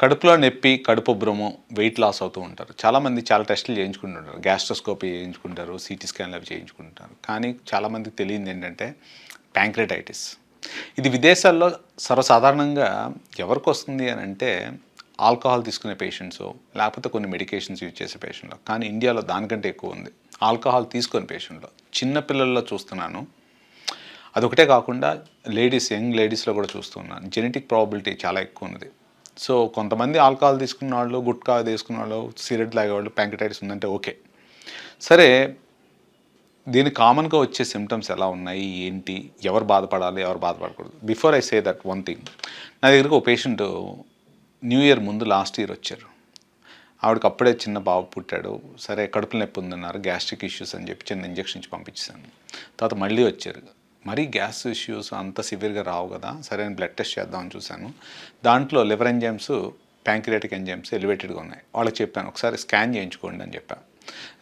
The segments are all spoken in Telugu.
కడుపులో నొప్పి కడుపు భ్రమం వెయిట్ లాస్ అవుతూ ఉంటారు. చాలామంది చాలా టెస్టులు చేయించుకుంటుంటారు. గ్యాస్ట్రోస్కోపీ చేయించుకుంటారు సిటీ స్కాన్లు అవి చేయించుకుంటారు కానీ చాలామందికి తెలియదు ఏంటంటే ప్యాంక్రెటైటిస్. ఇది విదేశాల్లో సర్వసాధారణంగా ఎవరికి వస్తుంది అని అంటే ఆల్కహాల్ తీసుకునే పేషెంట్స్ లేకపోతే కొన్ని మెడికేషన్స్ యూజ్ చేసే పేషెంట్లో కానీ ఇండియాలో దానికంటే ఎక్కువ ఉంది. ఆల్కహాల్ తీసుకునే పేషెంట్లో. చిన్న పిల్లల్లో చూస్తున్నాను. అదొకటే కాకుండా లేడీస్ యంగ్ లేడీస్లో కూడా చూస్తున్నాను. జెనెటిక్ ప్రాబిలిటీ చాలా ఎక్కువ ఉంది సో కొంతమంది ఆల్కహాల్ తీసుకున్న వాళ్ళు గుట్కా తీసుకున్న వాళ్ళు సిగరెట్ తాగేవాళ్ళు ప్యాంకటైటిస్ ఉందంటే ఓకే. సరే దీని కామన్గా వచ్చే సిమ్టమ్స్ ఎలా ఉన్నాయి? ఏంటి? ఎవరు బాధపడాలి? ఎవరు బాధపడకూడదు. Before I say that one thing. నా దగ్గరికి ఒక పేషెంట్ న్యూ ఇయర్ ముందు లాస్ట్ ఇయర్ వచ్చారు. ఆవిడకి అప్పుడే చిన్న బాబు పుట్టాడు. సరే కడుపు నొప్పి ఉందన్నారు గ్యాస్ట్రిక్ ఇష్యూస్ అని చెప్పి చిన్న ఇంజెక్షన్ ఇచ్చి పంపించాను తర్వాత మళ్ళీ వచ్చారు. మరీ గ్యాస్ ఇష్యూస్ అంత సివియర్గా రావు కదా సరే అని బ్లడ్ టెస్ట్ చేద్దామని చూశాను. దాంట్లో లివర్ ఎంజైమ్స్ ప్యాంక్రియాటిక్ ఎంజైమ్స్ ఎలివేటెడ్గా ఉన్నాయి. వాళ్ళకి చెప్పాను ఒకసారి స్కాన్ చేయించుకోండి అని చెప్పాను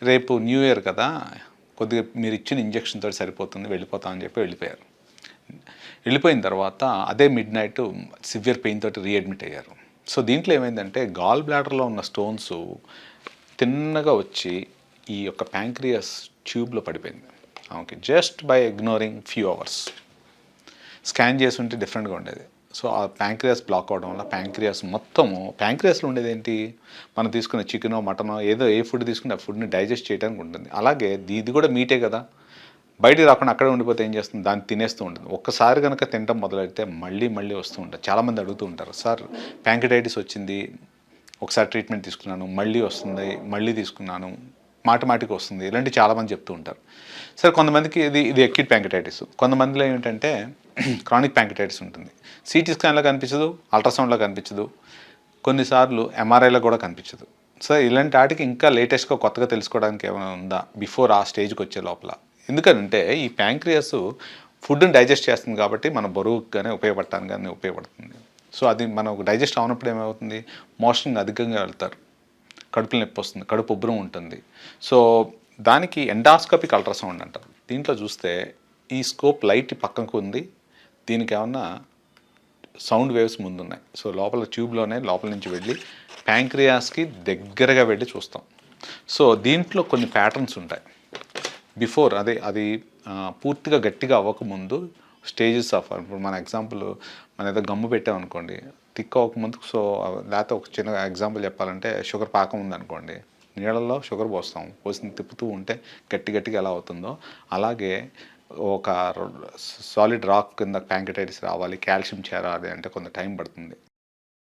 రేపు న్యూ ఇయర్ కదా కొద్దిగా మీరు ఇచ్చిన ఇంజెక్షన్ తోటి సరిపోతుంది వెళ్ళిపోతామని చెప్పి వెళ్ళిపోయారు. వెళ్ళిపోయిన తర్వాత అదే మిడ్ నైట్ సివియర్ పెయిన్ తోటి రీఅడ్మిట్ అయ్యారు. సో దీంట్లో ఏమైందంటే గాల్ బ్లాడర్లో ఉన్న స్టోన్స్ తిన్నగా వచ్చి ఈ యొక్క ప్యాంక్రియస్ ట్యూబ్లో పడిపోయింది. Okay just by ignoring few hours scan చేసి ఉంటే డిఫరెంట్గా ఉండేది. సో ఆ ప్యాంక్రియాస్ బ్లాక్ అవడం వల్ల ప్యాంక్రియాస్ మొత్తము ప్యాంక్రియాస్లో ఉండేది ఏంటి మనం తీసుకునే చికెనో మటనో ఏదో ఏ ఫుడ్ తీసుకుంటే ఆ ఫుడ్ని డైజెస్ట్ చేయడానికి ఉంటుంది. అలాగే ఇది- ఇది కూడా మీటే కదా. బయటికి రాకుండా అక్కడే ఉండిపోతే ఏం చేస్తుంది? దాన్ని తినేస్తూ ఉంటుంది. ఒక్కసారి కనుక తినడం మొదలెడితే మళ్ళీ మళ్ళీ వస్తూ ఉంటారు చాలామంది అడుగుతూ ఉంటారు సార్ ప్యాంక్రిటైటిస్ వచ్చింది. ఒకసారి ట్రీట్మెంట్ తీసుకున్నాను మళ్ళీ వస్తుంది మళ్ళీ తీసుకున్నాను. మాటి మాటికి వస్తుంది. ఇలాంటి చాలామంది చెప్తూ ఉంటారు. సరే కొంతమందికి ఇది ఇది ఎక్కిడ్ ప్యాంకటైటిస్ కొంతమందిలో ఏంటంటే క్రానిక్ ప్యాంకటైటిస్ ఉంటుంది. సిటీ స్కాన్లో కనిపించదు అల్ట్రాసౌండ్లో కనిపించదు కొన్నిసార్లు ఎంఆర్ఐలో కూడా కనిపించదు. సో ఇలాంటి వాటికి ఇంకా లేటెస్ట్గా కొత్తగా తెలుసుకోవడానికి ఏమైనా ఉందా? బిఫోర్ ఆ స్టేజ్కి వచ్చే లోపల. ఎందుకంటే ఈ ప్యాంక్రియస్ ఫుడ్ని డైజెస్ట్ చేస్తుంది కాబట్టి మన బరువుకు కానీ ఉపయోగపడటానికి కానీ ఉపయోగపడుతుంది. సో అది మనకు డైజెస్ట్ అవనప్పుడు ఏమవుతుంది? మోషన్ అధికంగా వెళ్తారు. కడుపులో నొప్పి వస్తుంది కడుపు ఉబ్బరం ఉంటుంది. సో దానికి ఎండాస్కోపిక్ అల్ట్రాసౌండ్ అంటారు దీంట్లో చూస్తే ఈ స్కోప్ లైట్ పక్కకు ఉంది. దీనికి ఏమన్నా సౌండ్ వేవ్స్ ముందున్నాయి. సో లోపల ట్యూబ్లోనే లోపల నుంచి వెళ్ళి ప్యాంక్రియాస్కి దగ్గరగా వెళ్ళి చూస్తాం. సో దీంట్లో కొన్ని ప్యాటర్న్స్ ఉంటాయి. బిఫోర్ అదే అది పూర్తిగా గట్టిగా అవ్వకముందు స్టేజెస్ ఆఫ్ ఇప్పుడు మన ఎగ్జాంపుల్ మన ఏదో గమ్ము పెట్టామనుకోండి థిక్ ముందుకు సో లేకపోతే ఒక చిన్న ఎగ్జాంపుల్ చెప్పాలంటే షుగర్ పాకం ఉందనుకోండి నీళ్ళల్లో షుగర్ పోస్తాం పోసిన తిప్పుతూ ఉంటే గట్టి గట్టిగా ఎలా అవుతుందో అలాగే ఒక సాలిడ్ రాక్ కింద ప్యాంకటైటిస్ రావాలి కాల్షియం చేరాలి అంటే కొంత టైం పడుతుంది.